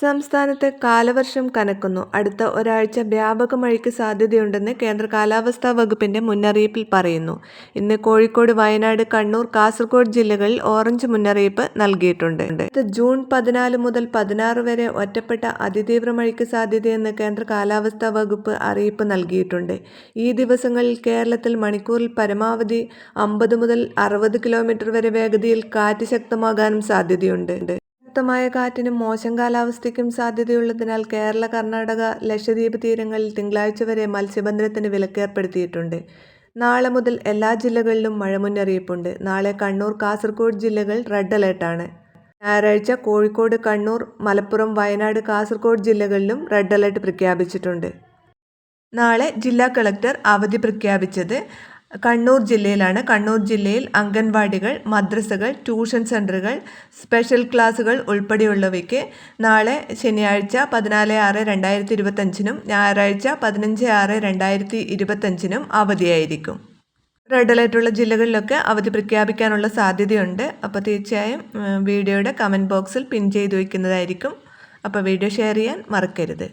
സംസ്ഥാനത്ത് കാലവർഷം കനക്കുന്നു. അടുത്ത ഒരാഴ്ച വ്യാപക മഴയ്ക്ക് സാധ്യതയുണ്ടെന്ന് കേന്ദ്ര കാലാവസ്ഥാ വകുപ്പിന്റെ മുന്നറിയിപ്പിൽ പറയുന്നു. ഇന്ന് കോഴിക്കോട് വയനാട് കണ്ണൂർ കാസർഗോഡ് ജില്ലകളിൽ ഓറഞ്ച് മുന്നറിയിപ്പ് നൽകിയിട്ടുണ്ട്. ജൂൺ പതിനാല് മുതൽ പതിനാറ് വരെ ഒറ്റപ്പെട്ട അതിതീവ്ര മഴയ്ക്ക് സാധ്യതയെന്ന് കേന്ദ്ര കാലാവസ്ഥാ വകുപ്പ് അറിയിപ്പ് നൽകിയിട്ടുണ്ട്. ഈ ദിവസങ്ങളിൽ കേരളത്തിൽ മണിക്കൂറിൽ പരമാവധി അമ്പത് മുതൽ അറുപത് കിലോമീറ്റർ വരെ വേഗതയിൽ കാറ്റ് ശക്തമാകാനും സാധ്യതയുണ്ട്. ശക്തമായ കാറ്റിനും മോശം കാലാവസ്ഥയ്ക്കും സാധ്യതയുള്ളതിനാൽ കേരള കർണാടക ലക്ഷദ്വീപ് തീരങ്ങളിൽ തിങ്കളാഴ്ച വരെ മത്സ്യബന്ധനത്തിന് വിലക്കേർപ്പെടുത്തിയിട്ടുണ്ട്. നാളെ മുതൽ എല്ലാ ജില്ലകളിലും മഴ മുന്നറിയിപ്പുണ്ട്. നാളെ കണ്ണൂർ കാസർഗോഡ് ജില്ലകൾ റെഡ് അലേർട്ടാണ് ഞായറാഴ്ച കോഴിക്കോട് കണ്ണൂർ മലപ്പുറം വയനാട് കാസർഗോഡ് ജില്ലകളിലും റെഡ് അലേർട്ട് പ്രഖ്യാപിച്ചിട്ടുണ്ട്. നാളെ ജില്ലാ കളക്ടർ അവധി പ്രഖ്യാപിച്ചത് കണ്ണൂർ ജില്ലയിലാണ്. കണ്ണൂർ ജില്ലയിൽ അംഗൻവാടികൾ മദ്രസകൾ ട്യൂഷൻ സെന്ററുകൾ സ്പെഷ്യൽ ക്ലാസുകൾ ഉൾപ്പെടെയുള്ളവയ്ക്ക് നാളെ ശനിയാഴ്ച പതിനാല് ആറ് രണ്ടായിരത്തി ഇരുപത്തഞ്ചിനും ഞായറാഴ്ച പതിനഞ്ച് ആറ് രണ്ടായിരത്തി ഇരുപത്തഞ്ചിനും അവധിയായിരിക്കും. റെഡ് അലേർട്ടുള്ള ജില്ലകളിലൊക്കെ അവധി പ്രഖ്യാപിക്കാനുള്ള സാധ്യതയുണ്ട്. അപ്പോൾ തീർച്ചയായും വീഡിയോയുടെ കമന്റ് ബോക്സിൽ പിൻ ചെയ്തു വയ്ക്കുന്നതായിരിക്കും. അപ്പോൾ വീഡിയോ ഷെയർ ചെയ്യാൻ മറക്കരുത്.